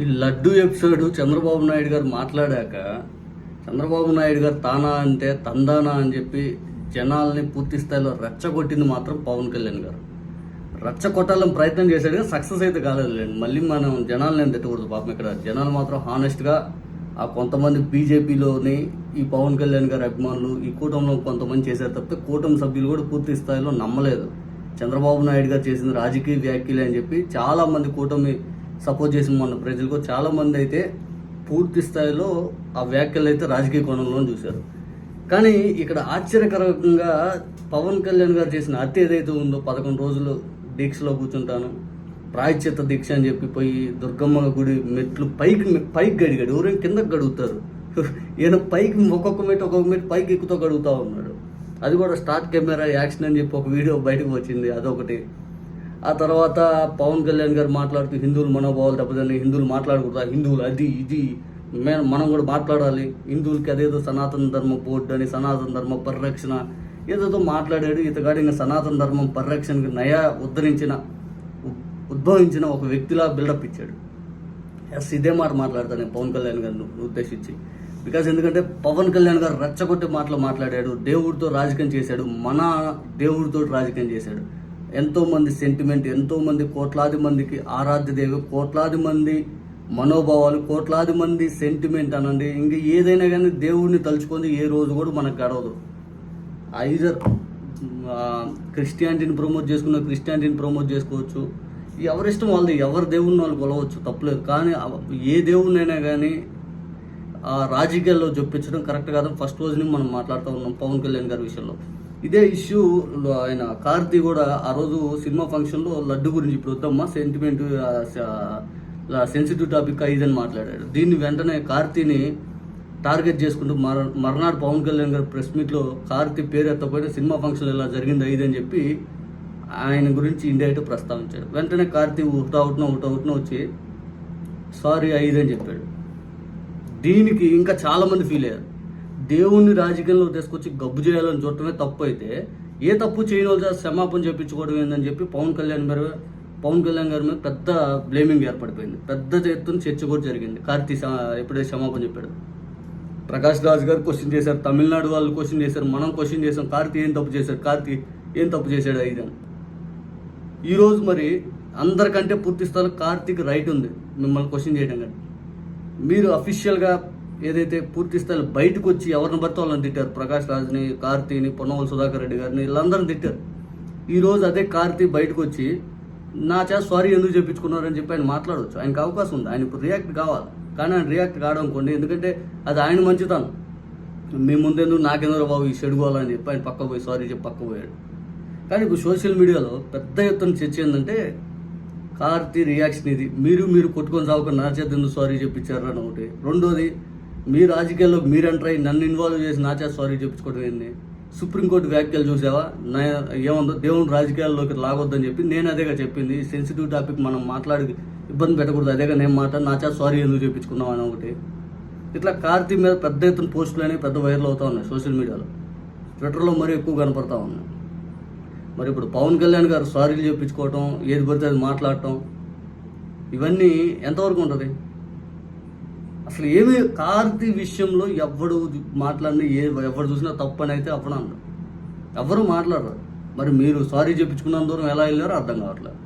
ఈ లడ్డు ఎపిసోడ్ చంద్రబాబు నాయుడు గారు మాట్లాడాక చంద్రబాబు నాయుడు గారు తానా అంటే తందానా అని చెప్పి జనాల్ని పూర్తి స్థాయిలో రెచ్చగొట్టింది మాత్రం పవన్ కళ్యాణ్ గారు. రెచ్చగొట్టాలని ప్రయత్నం చేశాడు కానీ సక్సెస్ అయితే కాలేదులేండి. మళ్ళీ మనం జనాలు నేను తిట్టకూడదు పాపం ఇక్కడ. జనాలు మాత్రం హానెస్ట్గా ఆ కొంతమంది బీజేపీలోని ఈ పవన్ కళ్యాణ్ గారి అభిమానులు ఈ కూటమిలో కొంతమంది చేశారు తప్పితే కూటమి సభ్యులు కూడా పూర్తి స్థాయిలో నమ్మలేదు. చంద్రబాబు నాయుడు గారు చేసిన రాజకీయ వ్యాఖ్యలు అని చెప్పి చాలా మంది కూటమి సపోర్ట్ చేసిన మన ప్రజలకు చాలా మంది అయితే పూర్తి స్థాయిలో ఆ వ్యాఖ్యలు అయితే రాజకీయ కోణంలో చూశారు. కానీ ఇక్కడ ఆశ్చర్యకరంగా పవన్ కళ్యాణ్ గారు చేసిన హత్య ఏదైతే ఉందో పదకొండు రోజులు దీక్షలో కూర్చుంటాను ప్రాయశ్చిత్త దీక్ష అని చెప్పి పోయి దుర్గమ్మ గుడి మెట్లు పైకి పైకి గడిగాడు. ఎవరైనా కిందకి గడుగుతారు. ఈయన పైకి ఒక్కొక్క మెట్టు ఒక్కొక్క మెట్టు పైకి ఎక్కుతూ గడుగుతూ ఉన్నాడు. అది కూడా స్టార్ట్ కెమెరా యాక్షన్ అని చెప్పి ఒక వీడియో బయటకు వచ్చింది. అదొకటి. ఆ తర్వాత పవన్ కళ్యాణ్ గారు మాట్లాడుతూ హిందువులు మనోభావాలు దెబ్బతిని హిందువులు మాట్లాడకూడదు హిందువులు అది ఇది. మే- మనం కూడా మాట్లాడాలి. హిందువులకి అదేదో సనాతన ధర్మ బోర్డు అని సనాతన ధర్మ పరిరక్షణ. ఏదేదో మాట్లాడాడు ఇతగాడు ఇంకా సనాతన ధర్మం పరిరక్షణకి నయా ఉద్ధరించిన ఉద్భవించిన ఒక వ్యక్తిలా బిల్డప్ ఇచ్చాడు. ఎస్ ఇదే మాట మాట్లాడతాను నేను పవన్ కళ్యాణ్ గారిని ఉద్దేశించి. బికాజ్ ఎందుకంటే పవన్ కళ్యాణ్ గారు రెచ్చగొట్టే మాటలు మాట్లాడాడు దేవుడితో రాజకీయం చేశాడు మన దేవుడితో రాజకీయం చేశాడు. ఎంతోమంది సెంటిమెంట్ ఎంతోమంది కోట్లాది మందికి ఆరాధ్య దేవి కోట్లాది మంది మనోభావాలు కోట్లాది మంది సెంటిమెంట్ అనండి. ఇంకా ఏదైనా కానీ దేవుడిని తలుచుకొని ఏ రోజు కూడా మనకు గడవదు. ఐదర్ క్రిస్టియానిటీని ప్రమోట్ చేసుకున్న క్రిస్టియానిటీని ప్రమోట్ చేసుకోవచ్చు. ఎవరిష్టం వాళ్ళది ఎవరి దేవుడిని వాళ్ళు కొలవచ్చు తప్పలేదు. కానీ ఏ దేవుడినైనా కానీ రాజకీయాల్లో చొప్పించడం కరెక్ట్ కాదు ఫస్ట్ రోజుని మనం మాట్లాడుతూ ఉన్నాం పవన్ కళ్యాణ్ గారి విషయంలో. ఇదే ఇష్యూ ఆయన కార్తీ కూడా ఆ రోజు సినిమా ఫంక్షన్లో లడ్డు గురించి ఇప్పుడు వద్దమ్మా సెంటిమెంట్ సెన్సిటివ్ టాపిక్ ఇదని మాట్లాడాడు. దీన్ని వెంటనే కార్తీని టార్గెట్ చేసుకుంటూ మర మర్నాడు పవన్ కళ్యాణ్ గారు ప్రెస్ మీట్లో కార్తీ పేరు ఎత్తపోయిన సినిమా ఫంక్షన్ ఇలా జరిగింది ఇది అని చెప్పి ఆయన గురించి ఇండియా ప్రస్తావించాడు. వెంటనే కార్తీ అవుట్ అవుట్న అవుట్ అవుట్న వచ్చి సారీ ఐదు అని చెప్పాడు. దీనికి ఇంకా చాలా మంది ఫీల్ అయ్యారు. దేవుణ్ణి రాజకీయంలో తీసుకొచ్చి గబ్బు చేయాలని చూడటమే తప్పు అయితే ఏ తప్పు చేయని వాళ్ళు క్షమాపణ చెప్పించుకోవడం ఏందని చెప్పి పవన్ కళ్యాణ్ గారు పవన్ కళ్యాణ్ గారి మీద పెద్ద బ్లేమింగ్ ఏర్పడిపోయింది. పెద్ద ఎత్తున చర్చ కూడా జరిగింది. కార్తీ ఎప్పుడైతే క్షమాపణ చెప్పాడు. ప్రకాష్ రాజ్ గారు క్వశ్చన్ చేశారు తమిళనాడు వాళ్ళు క్వశ్చన్ చేశారు మనం క్వశ్చన్ చేసాం కార్తీ ఏం తప్పు చేశాడు కార్తీ ఏం తప్పు చేశాడు ఐదు అని. ఈరోజు మరి అందరికంటే పూర్తి స్థాయిలో కార్తీక్ రైట్ ఉంది. మిమ్మల్ని క్వశ్చన్ చేయడం కానీ. మీరు అఫీషియల్గా ఏదైతే పూర్తి స్థాయిలో బయటకు వచ్చి ఎవరిని భర్త వాళ్ళని తిట్టారు. ప్రకాష్ రాజ్ని కార్తీని పొన్నవల్ సుధాకర్ రెడ్డి గారిని వీళ్ళందరిని తిట్టారు. ఈరోజు అదే కార్తీ బయటకు వచ్చి నా చేత సారీ ఎందుకు చెప్పించుకున్నారని చెప్పి ఆయన మాట్లాడవచ్చు. ఆయనకు అవకాశం ఉంది. ఆయన ఇప్పుడు రియాక్ట్ కావాలి. కానీ ఆయన రియాక్ట్ కావడం కొన్ని ఎందుకంటే అది ఆయన మంచితనం. మీ ముందెందుకు నాకెందరో బాబు? ఈ చెడుకోవాలని చెప్పి ఆయన పక్క పోయి సారీ చెప్పి పక్క పోయాడు. కానీ ఇప్పుడు సోషల్ మీడియాలో పెద్ద ఎత్తున చర్చ ఏంటంటే కార్తీ రియాక్షన్ ఇది మీరు మీరు కొట్టుకొని సాగుకొని నా చేత ఎందుకు సారీ చెప్పించారు? అని ఒకటి. రెండోది మీ రాజకీయాల్లో మీరు ఎంటర్ అయ్యి నన్ను ఇన్వాల్వ్ చేసి నా చేత సారీ చెప్పించుకోవడం ఏంది? సుప్రీంకోర్టు వ్యాఖ్యలు చూసావా? నా ఏముందో? దేవుని రాజకీయాల్లోకి లాగొద్దని చెప్పి నేను అదేగా చెప్పింది. సెన్సిటివ్ టాపిక్ మనం మాట్లాడి ఇబ్బంది పెట్టకూడదు. అదేగా నేను మాట నా చేత సారీ ఎందుకు చెప్పించుకున్నావు అని ఒకటి. ఇట్లా కార్తీ మీద పెద్ద ఎత్తున పోస్టులు అనేవి పెద్ద వైరల్ అవుతా ఉన్నాయి సోషల్ మీడియాలో. ట్విట్టర్లో మరీ ఎక్కువ కనపడతా ఉన్నాయి. మరి ఇప్పుడు పవన్ కళ్యాణ్ గారు సారీలు చెప్పించుకోవటం ఏది పడితే అది మాట్లాడటం ఇవన్నీ ఎంతవరకు ఉంటుంది? అసలు ఏమి కార్తీ విషయంలో ఎవడు మాట్లాడినా ఏ ఎవరు చూసినా తప్పని అయితే అప్పుడు అన్నారు ఎవరు మాట్లాడరు. మరి మీరు సారీ చెప్పించుకున్నంత దూరం ఎలా వెళ్ళారో అర్థం కావట్లేదు.